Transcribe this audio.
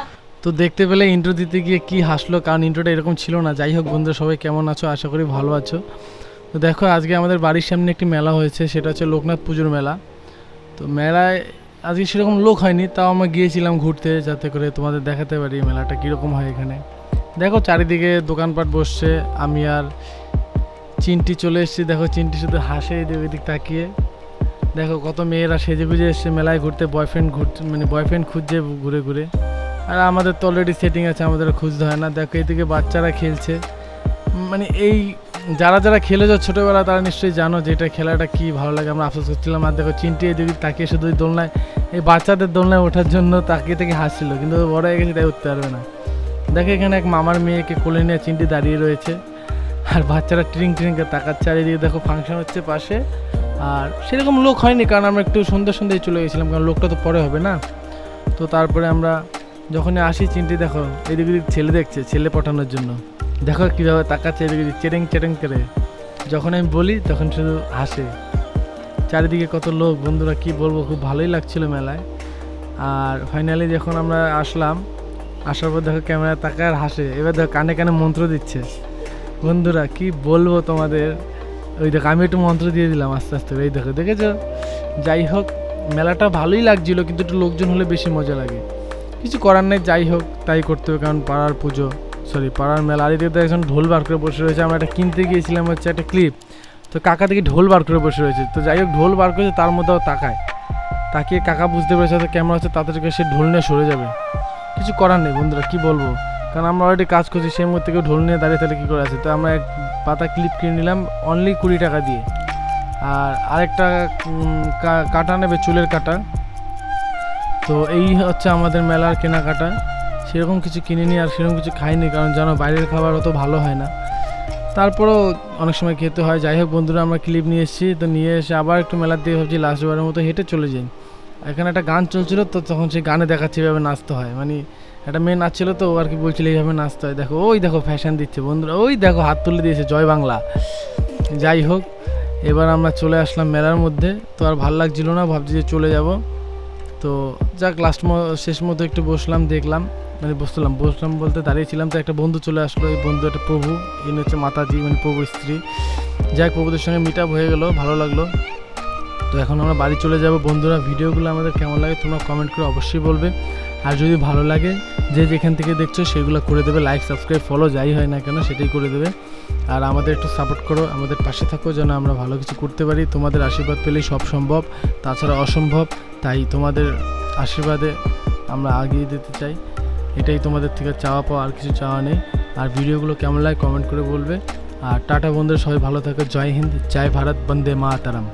তো দেখতে পেলে ইন্ট্রো দিতে গিয়ে কি হাসলো? কারণ ইন্ট্রোটা এরকম ছিল না। যাই হোক বন্ধুরা, সবাই কেমন আছো? আশা করি ভালো আছো। তো দেখো, আজকে আমাদের বাড়ির সামনে একটি মেলা হয়েছে। সেটা হচ্ছে লোকনাথ পুজোর মেলা। তো মেলায় আজকে সেরকম লোক হয়নি, তাও আমরা গিয়েছিলাম ঘুরতে যাতে করে তোমাদের দেখাতে পারি মেলাটা কীরকম হয় এখানে। দেখো, চারিদিকে দোকানপাট বসছে। আমি আর চিনটি চলে এসেছি। দেখো, চিনটি শুধু হাসে এদিক ওদিক তাকিয়ে। দেখো কত মেয়েরা সেজে গুজে এসছে মেলায় ঘুরতে বয়ফ্রেন্ড ঘুরতে মানে বয়ফ্রেন্ড খুঁজছে ঘুরে ঘুরে। আর আমাদের তো অলরেডি সেটিং আছে, আমাদের খুঁজতে হয় না। দেখো এদিকে বাচ্চারা খেলছে। মানে এই যারা যারা খেলেছো ছোটোবেলা, তারা নিশ্চয়ই জানো যে এটা খেলাটা কী ভালো লাগে। আমরা আফসোস করছিলাম। আর দেখো চিনটি এদিকে তাকিয়ে শুধু দোলনায়, এই বাচ্চাদের দোলনায় ওঠার জন্য তাকিয়ে থেকে হাসছিল। কিন্তু বড় হয়ে গেছে, তাই উঠতে পারবে না। দেখো এখানে এক মামার মেয়েকে কোলে নিয়ে চিনটি দাঁড়িয়ে রয়েছে। আর বাচ্চারা ট্রিং ট্রিং তাকাচ্ছে। আর এদিকে দেখো ফাংশন হচ্ছে পাশে। আর সেরকম লোক হয়নি, কারণ আমরা একটু সন্ধ্যে সন্ধ্যায় চলে গেছিলাম, কারণ লোকটা তো পরে হবে না। তো তারপরে আমরা যখনই আসি চিনটি দেখো, এদিক ওদিক ছেলে দেখছে, ছেলে পাঠানোর জন্য। দেখো কীভাবে তাকাচ্ছে এদিক ওদিক চেরেং চেরেং করে। যখন আমি বলি, তখন শুধু হাসে। চারিদিকে কত লোক, বন্ধুরা, কি বলব, খুব ভালোই লাগছিল মেলায়। আর ফাইনালি যখন আমরা আসলাম, আসার পর দেখো ক্যামেরা তাকায় আর হাসে। এবার দেখো কানে কানে মন্ত্র দিচ্ছে। বন্ধুরা, কি বলব তোমাদের? ওই দেখো, আমি একটু মন্ত্র দিয়ে দিলাম আস্তে আস্তে। এই দেখো, দেখেছ? যাই হোক, মেলাটা ভালোই লাগছিল, কিন্তু একটু লোকজন হলে বেশি মজা লাগে। কিছু করার নেই, যাই হোক, তাই করতে হবে, কারণ পাড়ার পুজো সরি পাড়ার মেলা। আর তো একজন ঢোল বার করে বসে রয়েছে, আমরা একটা কিনতে গিয়েছিলাম হচ্ছে একটা ক্লিপ তো কাকা থেকে ঢোল বার করে বসে রয়েছে, তো যাই হোক, ঢোল বার করেছে, তার মধ্যেও তাকায়। তাকিয়ে কাকা বুঝতে পেরেছে, হয়তো ক্যামেরা হচ্ছে করে সে ঢোল নিয়ে সরে যাবে। কিছু করার নেই বন্ধুরা, কী বলব? কারণ আমরা অলরেডি কাজ করছি, সেই মুহূর্তে কেউ ঢোল নিয়ে দাঁড়িয়ে তাহলে কী করে আছে? তো আমরা এক পাতা ক্লিপ কিনে নিলাম অনলি কুড়ি টাকা দিয়ে। আর আরেকটা কাটা নেবে, চুলের কাটা। তো এই হচ্ছে আমাদের মেলার কেনাকাটা। সেরকম কিছু কিনিনি আর সেরকম কিছু খাইনি, কারণ জানো বাইরের খাবার অত ভালো হয় না। তারপরেও অনেক সময় খেতে হয়। যাই হোক বন্ধুরা, আমরা ক্লিপ নিয়ে এসেছি। তো নিয়ে এসে আবার একটু মেলার দিয়ে ভাবছি লাস্টবারের মতো হেঁটে চলে যাই। এখানে একটা গান চলছিল, তো তখন সেই গানে দেখাচ্ছে এভাবে নাচতে হয়। মানে একটা মেয়ে নাচছিল তো আর কি বলছিল এইভাবে নাচতে হয়। দেখো, ওই দেখো ফ্যাশন দিচ্ছে বন্ধুরা, ওই দেখো হাত তুলে দিয়েছে, জয় বাংলা। যাই হোক, এবার আমরা চলে আসলাম মেলার মধ্যে। তো আর ভালো লাগছিল না, ভাবছি যে চলে যাব। তো যাক লাস্ট শেষ মতো একটু বসলাম, দেখলাম। মানে বসলাম বসলাম বলতে দাঁড়িয়েছিলাম তো, একটা বন্ধু চলে আসলো, এই বন্ধু একটা প্রভু। ইনি হচ্ছে মাতাজি মানে প্রভু স্ত্রী। যাই প্রভুদের সঙ্গে মিট আপ হয়ে গেলো, ভালো লাগল। তো এখন আমরা বাড়ি চলে যাব। বন্ধুরা, ভিডিওগুলো আমাদের কেমন লাগে তোমরা কমেন্ট করে অবশ্যই বলবে। আর যদি ভালো লাগে, যে যেখান থেকে দেখছ, সেগুলো করে দেবে। লাইক সাবস্ক্রাইব ফলো যাই হয় না কেন, সেটাই করে দেবে। আর আমাদের একটু সাপোর্ট করো, আমাদের পাশে থাকো, যেন আমরা ভালো কিছু করতে পারি। তোমাদের আশীর্বাদ পেলেই সব সম্ভব, তাছাড়া অসম্ভব। তাই তোমাদের আশীর্বাদে আমরা আগিয়ে দিতে চাই। এটাই তোমাদের থেকে চাওয়া পাওয়া, আর কিছু চাওয়া নেই। আর ভিডিওগুলো কেমন লাগে কমেন্ট করে বলবে। আর টাটা বন্ধুরা, সবাই ভালো থাকে। জয় হিন্দ, জয় ভারত, বন্দে মা মাতারাম।